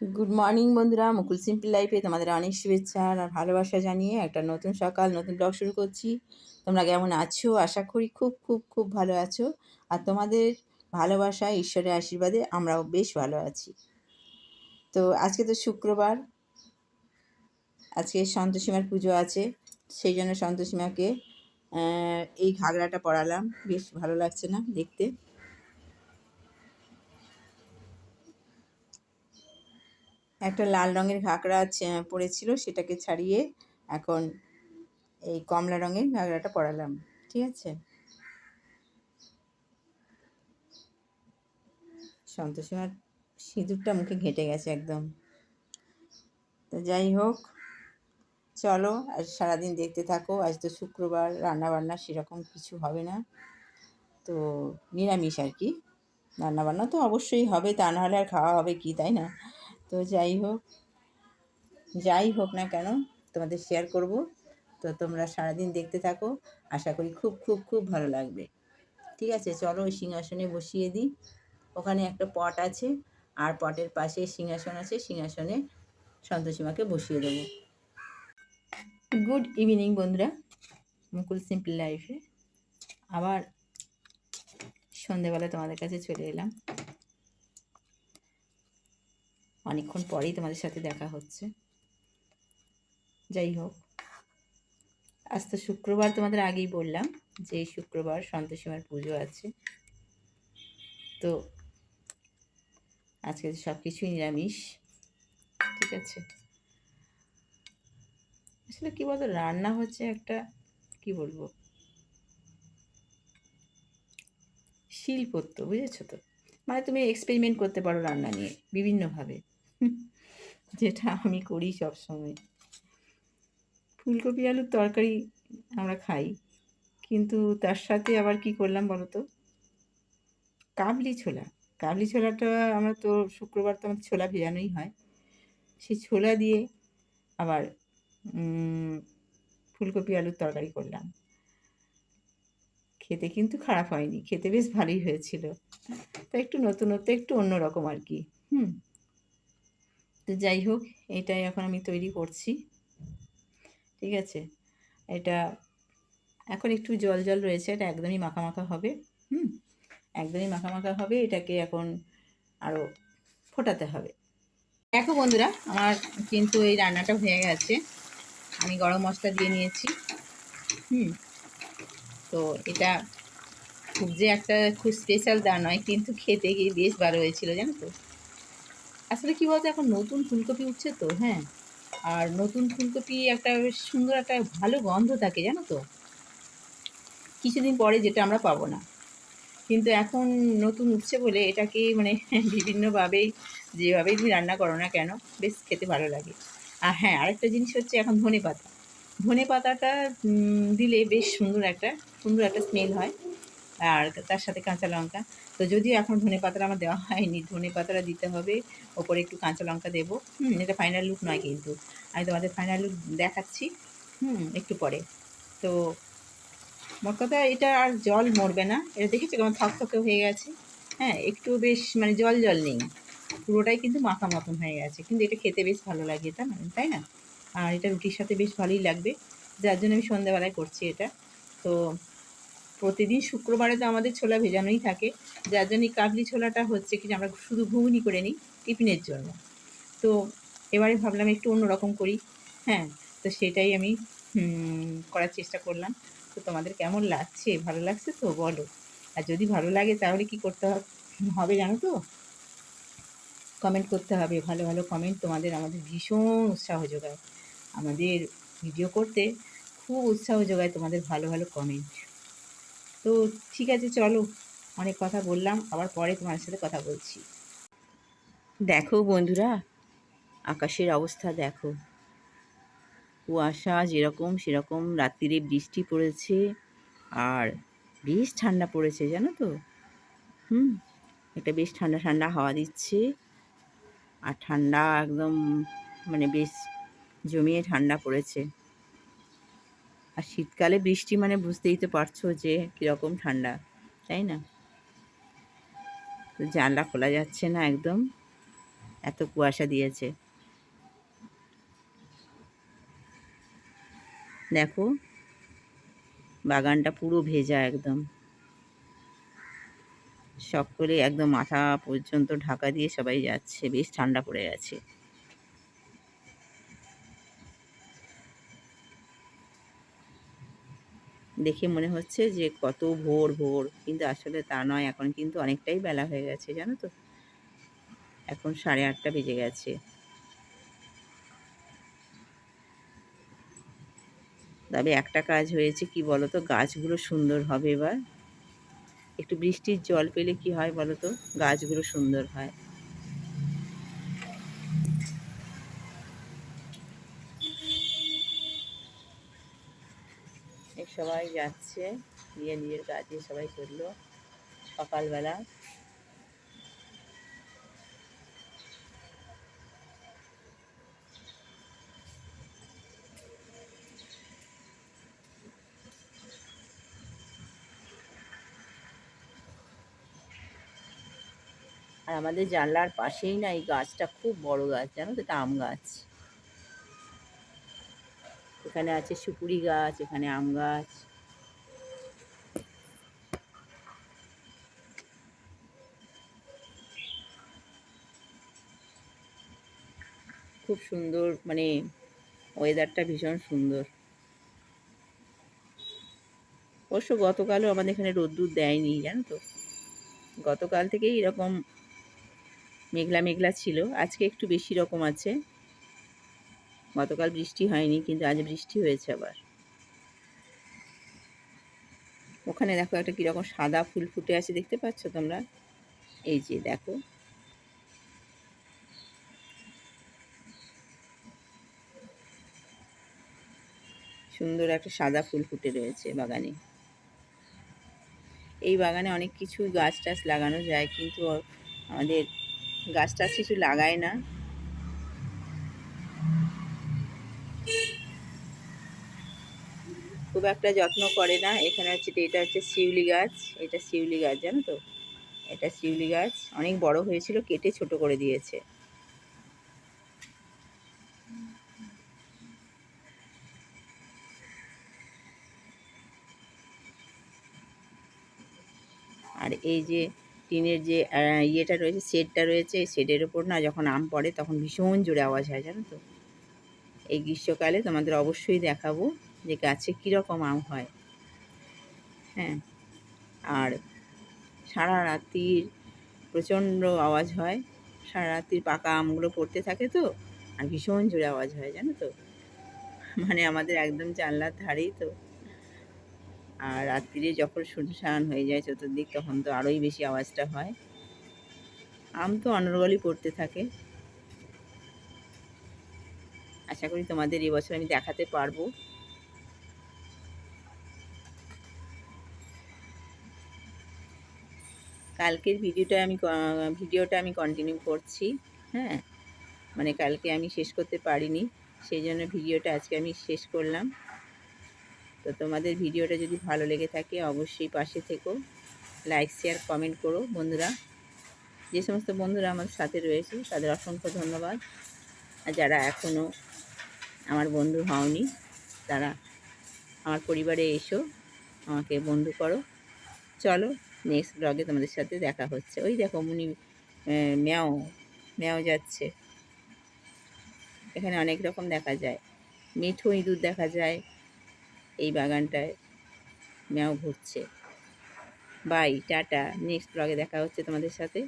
Good morning বন্ধুরা। মুকুল simple লাইফে তোমাদের অনেক শুভেচ্ছা আর ভালোবাসা জানিয়ে একটা নতুন সকাল, নতুন ব্লগ শুরু করছি। তোমরা কেমন আছো? আশা করি খুব খুব খুব ভালো আছো। আর তোমাদের ভালোবাসা, ঈশ্বরের আশীর্বাদে আমরাও বেশ ভালো আছি। তো আজকে তো শুক্রবার। আজকে সন্তোষীমার পুজো আছে। সেই জন্য সন্তোষীমাকে এই ঘাগরাটা পরালাম। বেশ ভালো লাগছে না দেখতে। একটা লাল রঙের ঘাগরা পরেছিল সেটাকে ছাড়িয়ে এখন এই কমলা রঙের ঘাগরাটা পরালাম, ঠিক আছে? সন্তোষীমার সিঁদুরটা মুখে ঘেঁটে গেছে একদম। তো যাই হোক, চলো, আজ সারাদিন দেখতে থাকো, আজ তো শুক্রবার রান্না বান্না সেরকম কিছু হবে না। তো নিরামিষ আর কি, রান্নাবান্না তো অবশ্যই হবে, তা নাহলে আর খাওয়া হবে কি, তাই না? তো যাই হোক যাই হোক না কেন, তোমাদের শেয়ার করব। তো তোমরা সারাদিন দেখতে থাকো, আশা করি খুব খুব খুব ভালো লাগবে। ঠিক আছে, চলো ওই সিংহাসনে বসিয়ে দিই। ওখানে একটা পট আছে, আর পটের পাশে সিংহাসন আছে, সিংহাসনে সন্তোষীমাকে বসিয়ে দেবো। গুড ইভিনিং বন্ধুরা, মুকুল সিম্পল লাইফে। আবার সন্ধেবেলা তোমাদের কাছে চলে এলাম। অনেকক্ষণ পরেই তোমাদের সাথে দেখা হচ্ছে। যাই হোক, আজ তো শুক্রবার তোমাদের আগেই বললাম যে শুক্রবার সন্তোষীমার পুজো আছে। তো আজকে সব কিছুই নিরামিষ, ঠিক আছে? আসলে কী বলতো, রান্না হচ্ছে একটা, কি বলব? শিল্পত্ব বুঝেছ তো? মানে তুমি এক্সপেরিমেন্ট করতে পারো রান্না নিয়ে, বিভিন্নভাবে। যেটা আমি করি সব সময় ফুলকপি আলুর তরকারি আমরা খাই, কিন্তু তার সাথে আবার কি করলাম বলো তো? কাবলি ছোলা। কাবলি ছোলাটা আমরা তো শুক্রবার তো আমাদের ছোলা ভেজানোই হয়। সেই ছোলা দিয়ে আবার ফুলকপি আলুর তরকারি করলাম। খেতে কিন্তু খারাপ হয়নি, খেতে বেশ ভালোই হয়েছিল। তা একটু নতুনত্ব, একটু অন্যরকম আর কি, হুম। তো যাই হোক, এটাই এখন আমি তৈরি করছি। ঠিক আছে? এটা এখন একটু জল জল রয়েছে, এটা একদমই মাখা মাখা হবে, হুম? একদমই মাখা মাখা হবে, এটাকে এখন আরও ফোটাতে হবে। দেখো বন্ধুরা, আমার কিন্তু এই রান্নাটা হয়ে গেছে। আমি গরম মশলা দিয়ে নিয়েছি, হুম? তো এটা খুব যে একটা খুব স্পেশাল দা নয়, কিন্তু খেতে গিয়ে বেশ ভালো হয়েছিল, জানো তো? আসলে কী বলতো, এখন নতুন ফুলকপি উঠছে তো হ্যাঁ। আর নতুন ফুলকপি একটা সুন্দর একটা ভালো গন্ধ থাকে, জানো তো? কিছুদিন পরে যেটা আমরা পাবো না। কিন্তু এখন নতুন উঠছে বলে এটাকে মানে বিভিন্নভাবেই, যেভাবেই তুমি রান্না করো না কেন, বেশ খেতে ভালো লাগে। আর হ্যাঁ আরেকটা জিনিস হচ্ছে এখন ধনে পাতা ধনে পাতাটা দিলে বেশ সুন্দর একটা সুন্দর একটা স্মেল হয়। আর তার সাথে কাঁচা লঙ্কা। তো যদিও এখন ধনে পাতাটা আমার দেওয়া হয়নি, ধনে পাতাটা দিতে হবে, ওপরে একটু কাঁচা লঙ্কা দেবো। হুম, এটা ফাইনাল লুক নয় কিন্তু। আমি তোমাদের ফাইনাল লুক দেখাচ্ছি, হুম, একটু পরে। তো মোট কথা এটা আর জল মরবে না। এটা দেখেছ কেমন থকথকে হয়ে গেছে? হ্যাঁ একটু বেশ মানে জল জল নেই। পুরোটাই কিন্তু মাখা মতন হয়ে গেছে। কিন্তু এটা খেতে বেশ ভালো লাগে না? তাই না? আর এটা রুটির সাথে বেশ ভালোই লাগবে। যার জন্য আমি সন্ধ্যাবেলায় করছি এটা। তো প্রতিদিন শুক্রবারে তো আমাদের ছোলা ভেজানোই থাকে। যার জন্য কাবলি ছোলাটা হচ্ছে কি আমরা শুধু ঘুগনি করে নিই টিফিনের জন্য। তো এবারে ভাবলাম একটু অন্যরকম করি। হ্যাঁ তো সেটাই আমি করার চেষ্টা করলাম। তো তোমাদের কেমন লাগছে? ভালো লাগছে তো? বলো। আর যদি ভালো লাগে তাহলে কি করতে হবে জানো তো? কমেন্ট করতে হবে। ভালো ভালো কমেন্ট তোমাদের আমাদের ভীষণ উৎসাহ যোগায়। আমাদের ভিডিও করতে খুব উৎসাহ যোগায় তোমাদের ভালো ভালো কমেন্ট তো ঠিক আছে, চলো। অনেক কথা বললাম, আবার পরে তোমার সাথে কথা বলছি। দেখো বন্ধুরা, আকাশের অবস্থা দেখো। কুয়াশা যেরকম সেরকম রাত্রিরে বৃষ্টি পড়েছে, আর বেশ ঠান্ডা পড়েছে, জানো তো? হুম, একটা বেশ ঠান্ডা ঠান্ডা হাওয়া দিচ্ছে, আর ঠান্ডা একদম মানে বেশ জমিয়ে ঠান্ডা পড়েছে। আর শীতকালে বৃষ্টি মানে বুঝতেই তো পারছ যে কীরকম ঠান্ডা, তাই না? তো জানলা খোলা যাচ্ছে না একদম, এত কুয়াশা দিয়েছে। দেখো, বাগানটা পুরো ভেজা একদম। সকলে একদম মাথা পর্যন্ত ঢাকা দিয়ে সবাই যাচ্ছে, বেশ ঠান্ডা পড়ে গেছে। দেখে মনে হচ্ছে যে কত ভোর ভোর। কিন্তু আসলে তা নয়, এখন কিন্তু অনেকটাই বেলা হয়ে গেছে, জানো তো? এখন সাড়ে আটটা বেজে গেছে। তবে একটা কাজ হয়েছে, কি বলতো? গাছগুলো সুন্দর হবে এবার। একটু বৃষ্টির জল পেলে কি হয় বলতো? গাছগুলো সুন্দর হয়। সবাই যাচ্ছে নিজের নিজের কাজে সবাই করল। সকালবেলা। আর আমাদের জানলার পাশেই না এই গাছটা, খুব বড় গাছ, জানো তো আম গাছ। এখানে আছে সুপুরি গাছ, এখানে আম গাছ। খুব সুন্দর মানে ওয়েদারটা ভীষণ সুন্দর। অবশ্য গতকালও আমাদের এখানে রোদ্দুর দেয়নি, জানো তো? গতকাল থেকেই এরকম মেঘলা মেঘলা ছিল। আজকে একটু বেশি রকম আছে। গতকাল বৃষ্টি হয়নি, কিন্তু আজ বৃষ্টি হয়েছে আবার। ওখানে দেখো একটা কীরকম সাদা ফুল ফুটে আছে, দেখতে পাচ্ছ তোমরা? এই যে দেখো। সুন্দর একটা সাদা ফুল ফুটে রয়েছে বাগানে। এই বাগানে অনেক কিছু গাছ টাছ লাগানো যায়, কিন্তু আমাদের গাছ টাছ কিছু লাগায় না। খুব একটা যত্ন করে না। এখানে হচ্ছে এটা হচ্ছে শিউলি গাছ। এটা শিউলি গাছ, জানো তো? এটা শিউলি গাছ। অনেক বড় হয়েছিল, কেটে ছোট করে দিয়েছে। আর এই যে টিনের যে ইয়েটা রয়েছে, শেডটা রয়েছে শেডের ওপর না যখন আম পড়ে তখন ভীষণ জোরে আওয়াজ হয়, জানো তো? এই গ্রীষ্মকালে তোমাদের অবশ্যই দেখাবো। যে গাছে কীরকম আম হয়। হ্যাঁ আর সারা রাত্রির প্রচণ্ড আওয়াজ হয়। সারা রাত্রির পাকা আমগুলো পড়তে থাকে তো, আর ভীষণ জোরে আওয়াজ হয়, জানো তো? মানে আমাদের একদম জানলার ধারেই তো। আর রাত্রিরে যখন শুনশান হয়ে যায় চতুর্দিক, তখন তো আরোই বেশি আওয়াজটা হয়। আম তো অনর্গলই পড়তে থাকে। আশা করি তোমাদের এবছর আমি দেখাতে পারব। কালকের ভিডিওটা আমি ভিডিওটা আমি কন্টিনিউ করছি হ্যাঁ? মানে কালকে আমি শেষ করতে পারিনি, সেই জন্য ভিডিওটা আজকে আমি শেষ করলাম। তো তোমাদের ভিডিওটা যদি ভালো লেগে থাকে, অবশ্যই পাশে থেকো লাইক শেয়ার কমেন্ট করো বন্ধুরা। যে সমস্ত বন্ধুরা আমার সাথে রয়েছে, তাদের অসংখ্য ধন্যবাদ। আর যারা এখনও আমার বন্ধু হওনি, তারা আমার পরিবারে এসো, আমাকে বন্ধু করো। চলো নেক্সট ব্লগে তোমাদের সাথে দেখা হচ্ছে। ওই দেখো মুনি ম্যাও ম্যাও যাচ্ছে। এখানে অনেক রকম দেখা যায়। মিঠু ইঁদুর দেখা যায় এই বাগানটায়। ম্যাও ঘুরছে। By tata. নেক্সট ব্লগে দেখা হচ্ছে তোমাদের সাথে।